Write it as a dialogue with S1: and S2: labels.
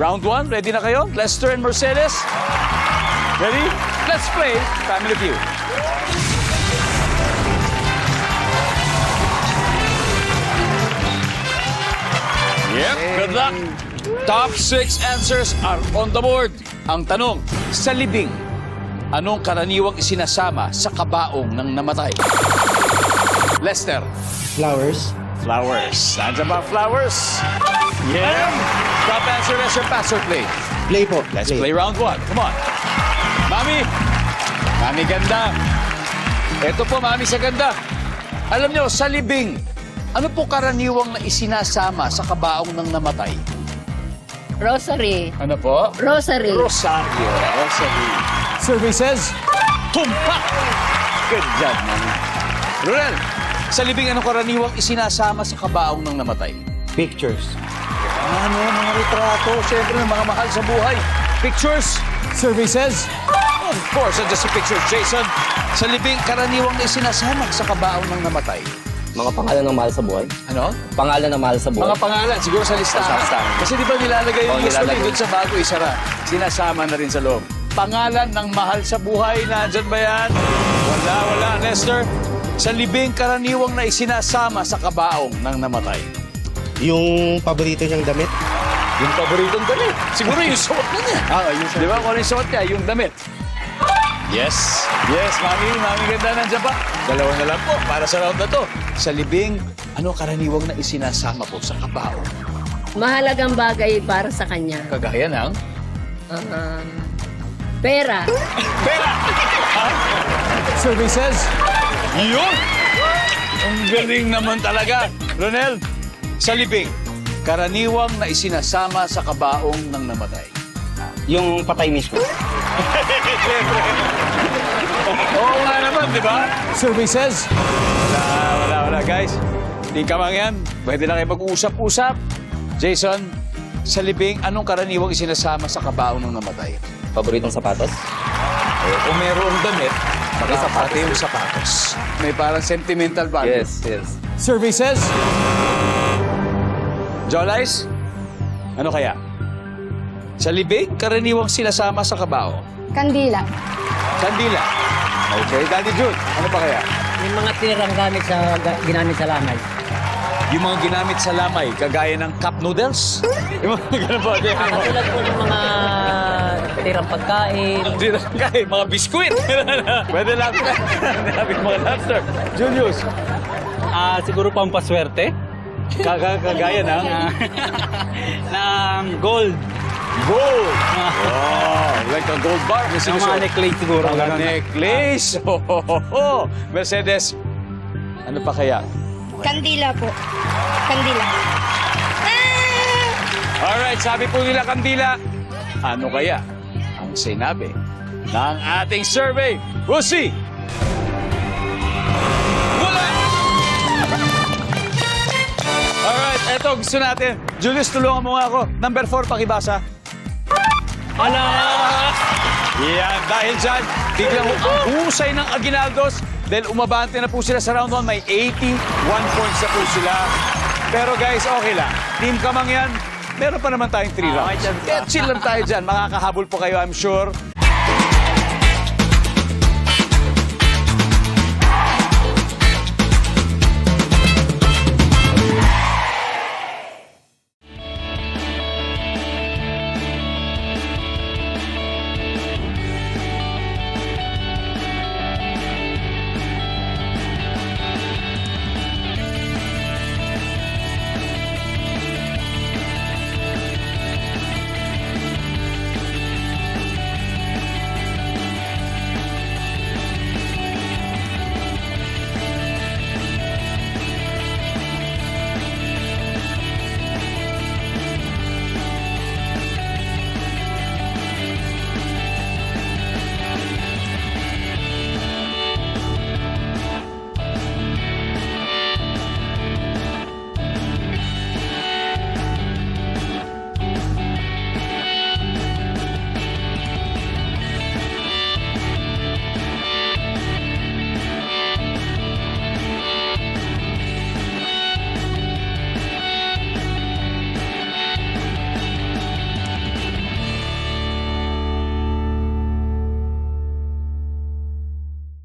S1: Round 1, ready na kayo? Lester and Mercedes? Ready? Let's play Family Feud. Yep, good luck. Top six answers are on the board. Ang tanong, sa libing, anong karaniwang isinasama sa kabaong ng namatay? Lester.
S2: Flowers.
S1: Flowers. Nandiyan ba flowers? Yeah. Lester. Pass or play?
S2: Play po.
S1: Let's play round one. Come on. Mami. Mami ganda. Ito po, Mami sa ganda. Alam nyo, sa libing, ano po karaniwang na isinasama sa kabaong ng namatay?
S3: Rosary.
S1: Ano po?
S3: Rosary.
S1: Rosario. Rosary. Survey says, tumpak! Good job, Mami. Ronel, sa libing, anong karaniwang isinasama sa kabaong ng namatay?
S2: Pictures.
S1: Ano, mga retrato, siyempre ng mga mahal sa buhay. Pictures, services. Of course, and just a picture, Jason. Sa libing, karaniwang na isinasama sa kabaong ng namatay.
S4: Mga pangalan ng mahal sa buhay?
S1: Ano?
S4: Pangalan ng mahal sa buhay?
S1: Mga pangalan, siguro sa listahan.
S4: Sa listahan.
S1: Kasi di ba nilalagay yung
S4: Oo,
S1: usually
S4: nilalagay.
S1: doon sa bago isara. Sinasama na rin sa loob. Pangalan ng mahal sa buhay, nandyan ba yan? Wala, wala. Lester, sa libing, karaniwang na isinasama sa kabaong ng namatay.
S2: Yung paborito niyang damit.
S1: Yung paboritong damit. Siguro yung suot na niya.
S2: Ah, yung
S1: Di ba kung ano yung suot niya? Yung damit. Yes. Yes, mami. Mami ganda nandiyan pa. Dalawa na lang po para sa round na to. Sa libing, ano karaniwang na isinasama po sa kabao?
S3: Mahalagang bagay para sa kanya.
S1: Kagaya ng...
S3: Ah, pera.
S1: Pera! Services? Yun! Ang galing naman talaga. Ronel, sa libing, karaniwang na isinasama sa kabaong ng namatay.
S4: Yung patay mismo.
S1: Oo nga naman, di ba? Services? Wala, wala, wala, guys. Di ka mang yan. Pwede na kayo mag-usap-usap. Jason, sa libing, anong karaniwang isinasama sa kabaong ng namatay?
S4: Paboritong sapatos?
S1: Eh, kung merong damit, baka
S4: May sapatos.
S1: pati yung sapatos. May parang sentimental value.
S4: Yes, yes.
S1: Services? Jolice? Ano kaya? Sa libing, karaniwang sinasama sa kabao.
S5: Kandila.
S1: Kandila. Okay, Daddy Jude, ano pa kaya?
S6: Yung mga tirang gamit sa ga- ginamit sa lamay.
S1: Yung mga ginamit sa lamay, kagaya ng cup noodles? yung mga ganun po. di-
S6: Katulad po ng mga tirang pagkain.
S1: Di na kaya, mga biskuit. Pwede lang. Sabi mga lobster. Julius,
S7: Ah, siguro pampaswerte
S1: kaga kagaya ng
S7: ng gold.
S1: gold. Oh, like a gold bar. May
S7: Ng mga necklace siguro.
S1: Mga
S7: ganun.
S1: necklace. Oh, Mercedes, ano pa kaya?
S5: Kandila po. Kandila.
S1: Alright, sabi po nila Kandila, ano kaya ang sinabi ng ating survey? We'll see. Eto gusto natin. Julius, tulungan mo nga ako. Number 4, pakibasa. Ala! Yan, dahil dyan, biglang ang husay ng Aguinaldos. Dahil umabante na po sila sa round 1, may 81 points na po sila. Pero guys, okay lang. Team Kamang yan, meron pa naman tayong 3 rounds. Kaya chill lang tayo dyan. Makakahabol po kayo, I'm sure.